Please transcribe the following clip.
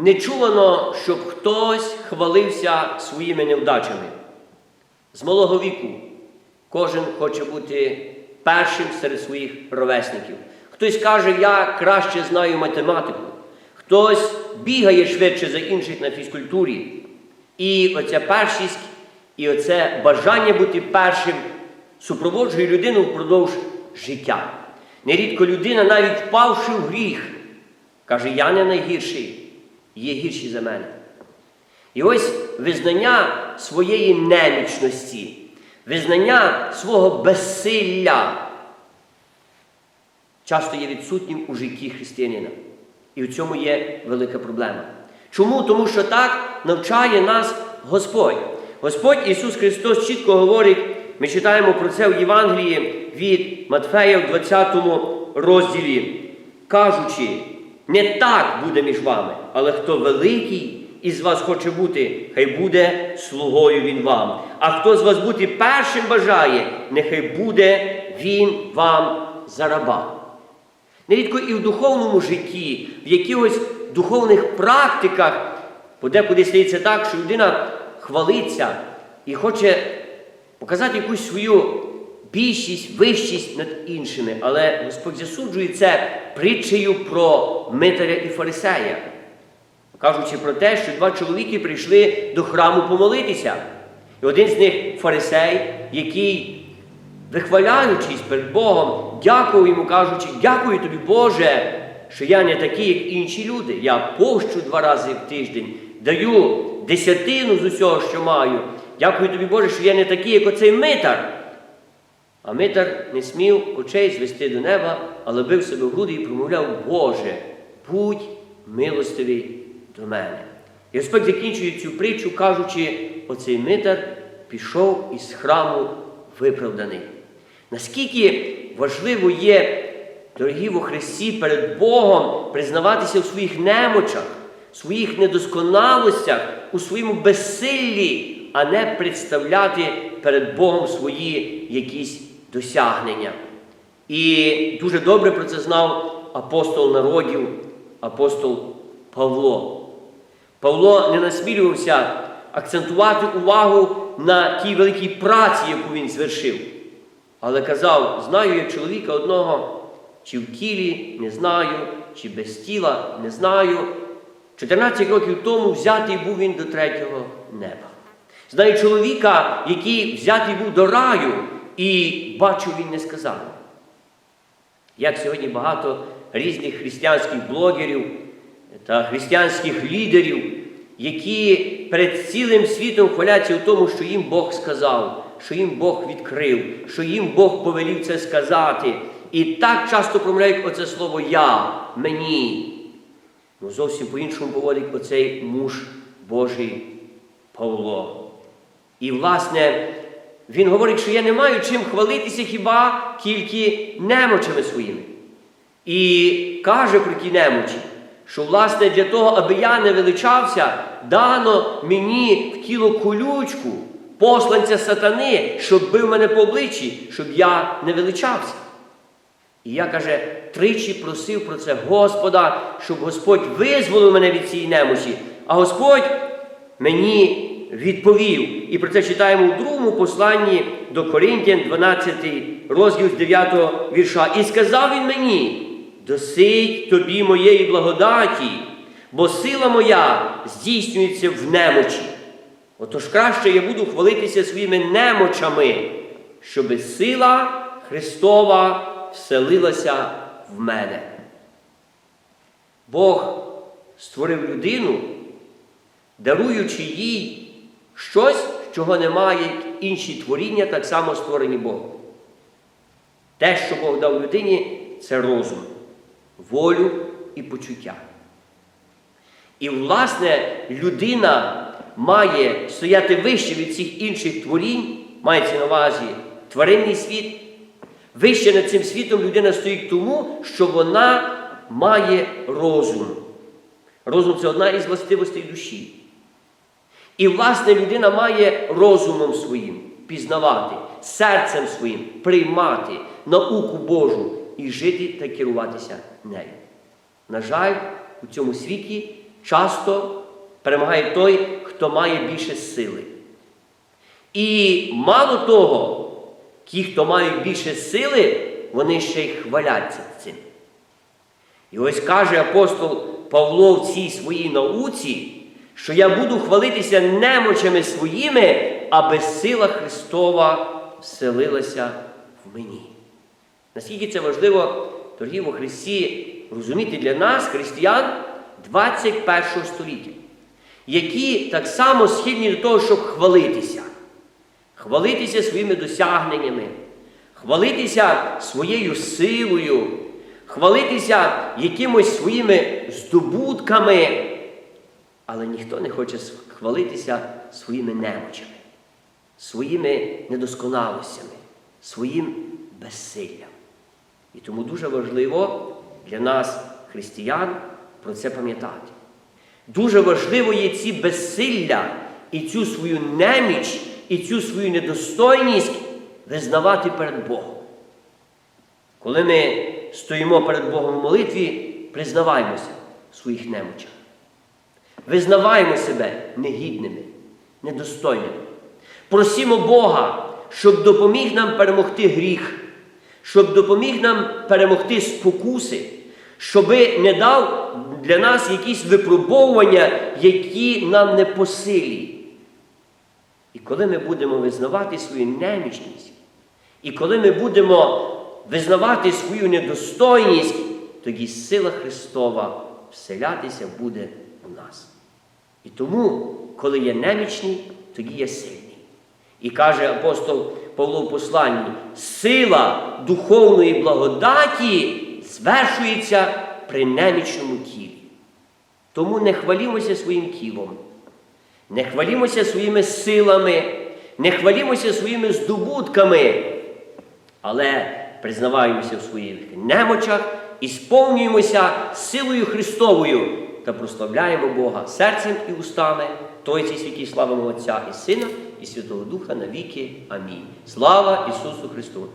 Не чувано, щоб хтось хвалився своїми невдачами. З малого віку кожен хоче бути першим серед своїх ровесників. Хтось каже, я краще знаю математику, хтось бігає швидше за інших на фізкультурі. І оця першість, і оце бажання бути першим супроводжує людину впродовж життя. Нерідко людина, навіть впавши в гріх, каже, я не найгірший, є гірші за мене. І ось визнання своєї немічності, визнання свого безсилля часто є відсутнім у житті християнина. І в цьому є велика проблема. Чому? Тому що так навчає нас Господь. Господь Ісус Христос чітко говорить, ми читаємо про це в Євангелії від Матфея в 20 розділі, кажучи, не так буде між вами, але хто великий із вас хоче бути, хай буде слугою він вам. А хто з вас бути першим бажає, нехай буде він вам за раба. Нерідко і в духовному житті, в якихось духовних практиках, подекуди стається так, що людина хвалиться і хоче показати якусь свою більшість, вищість над іншими. Але Господь засуджує це притчею про Митаря і Фарисея, кажучи про те, що два чоловіки прийшли до храму помолитися. І один з них фарисей, який вихваляючись перед Богом, дякував йому, кажучи, дякую тобі, Боже, що я не такий, як інші люди. Я пощу два рази в тиждень, даю десятину з усього, що маю. Дякую тобі, Боже, що я не такий, як оцей митар. А митар не смів очей звести до неба, але бив себе в груди і промовляв, Боже, будь милостивий до мене. І Господь закінчує цю притчу, кажучи, оцей митар пішов із храму виправданий. Наскільки важливо є, дорогі во Христі, перед Богом признаватися в своїх немочах, своїх недосконалостях, у своєму безсиллі, а не представляти перед Богом свої якісь досягнення. І дуже добре про це знав апостол народів, апостол Павло. Павло не насмілювався акцентувати увагу на тій великій праці, яку він звершив. Але казав, знаю я чоловіка одного, чи в тілі не знаю, чи без тіла не знаю. 14 років тому взятий був він до третього неба. Знаю чоловіка, який взятий був до раю, і бачив він не сказав. Як сьогодні багато різних християнських блогерів та християнських лідерів, які перед цілим світом хваляться в тому, що їм Бог сказав, що їм Бог відкрив, що їм Бог повелів це сказати. І так часто промовляють оце слово Я, мені. Ну зовсім по-іншому поводить оцей муж Божий Павло. І, власне, він говорить, що я не маю чим хвалитися хіба тільки немочами своїми. І каже про ті немочі, що, власне, для того, аби я не величався, дано мені в тіло колючку, посланця сатани, щоб бив мене по обличчі, щоб я не величався. І я, каже, тричі просив про це Господа, щоб Господь визволив мене від цієї немочі. А Господь мені відповів. І про це читаємо у другому посланні до Коринтян, 12 розділ з 9 вірша. І сказав він мені: досить тобі моєї благодаті, бо сила моя здійснюється в немочі. Отож краще я буду хвалитися своїми немочами, щоби сила Христова вселилася в мене. Бог створив людину, даруючи їй щось, чого немає інші творіння, так само створені Богом. Те, що Бог дав людині, це розум, волю і почуття. І, власне, людина має стояти вище від всіх інших творінь, мається на увазі тваринний світ. Вище над цим світом людина стоїть тому, що вона має розум. Розум це одна із властивостей душі. І, власне, людина має розумом своїм пізнавати, серцем своїм приймати науку Божу і жити та керуватися нею. На жаль, у цьому світі часто перемагає той, хто має більше сили. І мало того, ті, хто мають більше сили, вони ще й хваляться цим. І ось каже апостол Павло в цій своїй науці, що я буду хвалитися немочами своїми, аби сила Христова вселилася в мені. Наскільки це важливо, дорогі во Христі, розуміти для нас, християн 21 століття, які так само схильні до того, щоб хвалитися, хвалитися своїми досягненнями, хвалитися своєю силою, хвалитися якимось своїми здобутками, але ніхто не хоче хвалитися своїми немочами, своїми недосконалостями, своїм безсиллям. І тому дуже важливо для нас, християн, про це пам'ятати. Дуже важливо є ці безсилля і цю свою неміч, і цю свою недостойність визнавати перед Богом. Коли ми стоїмо перед Богом у молитві, признаваємося в своїх немочах. Визнаваємо себе негідними, недостойними. Просімо Бога, щоб допоміг нам перемогти гріх, щоб допоміг нам перемогти спокуси, щоб не дав для нас якісь випробовування, які нам не по силі. І коли ми будемо визнавати свою немічність, і коли ми будемо визнавати свою недостойність, тоді сила Христова вселятися буде у нас. І тому, коли є немічний, тоді є сильний. І каже апостол Павло в посланні, сила духовної благодаті звершується при немічному тілі. Тому не хвалімося своїм тілом, не хвалімося своїми силами, не хвалімося своїми здобутками, але признаваємося в своїх немочах і сповнюємося силою Христовою та прославляємо Бога серцем і устами, Тройці святі славимо Отця і Сина, і Святого Духа навіки. Амінь. Слава Ісусу Христу!